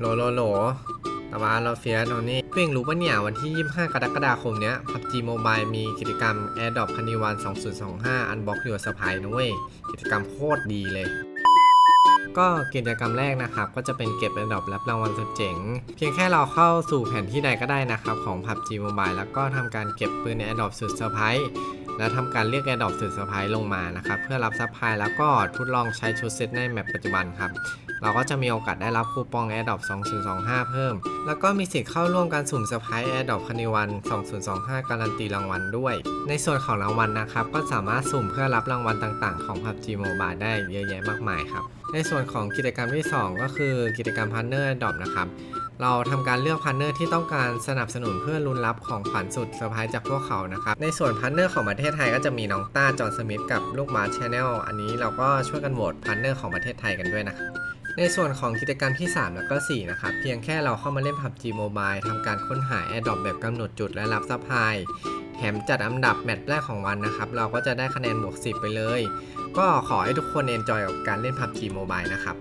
โหลโหลโหลตะวันเราเฟียสโนนี่เพ่งรู้ปะเนี่ย วันที่ 25 กรกฎาคมเนี้ย PUBG Mobile มีกิจกรรม AirDrop Carnival 2025 Unbox Your Surprise นะเว้ย กิจกรรมโคตรดีเลย ก็กิจกรรมแรกนะครับ ก็จะเป็นเก็บระดับรับรางวัลสุดเจ๋ง เพียงแค่เราเข้าสู่แผนที่ใดก็ได้นะครับ ของ PUBG Mobile แล้วก็ทำการเก็บปืนในระดับสุดเซอร์ไพรส์และทำการเรียกแอดดอบสุดเซอร์ไพรส์ลงมานะครับ เพื่อรับซัพพลายแล้วก็ทดลองใช้ชุดเซตในแมปปัจจุบันครับ เราก็จะมีโอกาสได้รับคูปอง AirDrop 2025 เพิ่มแล้วก็มีสิทธิ์เข้าร่วมการสุ่มเซอร์ไพรส์ AirDrop คณิวัน 2025 การันตีรางวัลด้วย ในส่วนของรางวัลนะครับ ก็สามารถสุ่มเพื่อรับรางวัลต่างๆ ของ PUBG Mobile ได้เยอะแยะมากมายครับ ในส่วนของกิจกรรมที่ 2 ก็คือกิจกรรม Partner AirDrop นะครับเราทำการเลือกพาร์เนอร์ที่ต้องการสนับสนุนเพื่อลุ้นรับของขวัญสุดเซอร์ไพรส์จากพวกเขานะครับ ในส่วนพาร์เนอร์ของประเทศไทยก็จะมีน้องต้าจอห์นสมิธกับลูกหมาชแนลอันนี้เราก็ช่วยกันโหวตพาร์เนอร์ของประเทศไทยกันด้วยนะครับ ในส่วนของกิจกรรมที่ 3 แล้วก็ 4 นะครับ เพียงแค่เราเข้ามาเล่น PUBG Mobile ทำการค้นหา AirDrop แบบกำหนดจุดและรับซัพพลายแถมจัดอันดับแมตช์แรกของวันนะครับ เราก็จะได้คะแนนบวก 10 ไปเลย ก็ขอให้ทุกคนเอนจอยกับการเล่น PUBG Mobile นะครับ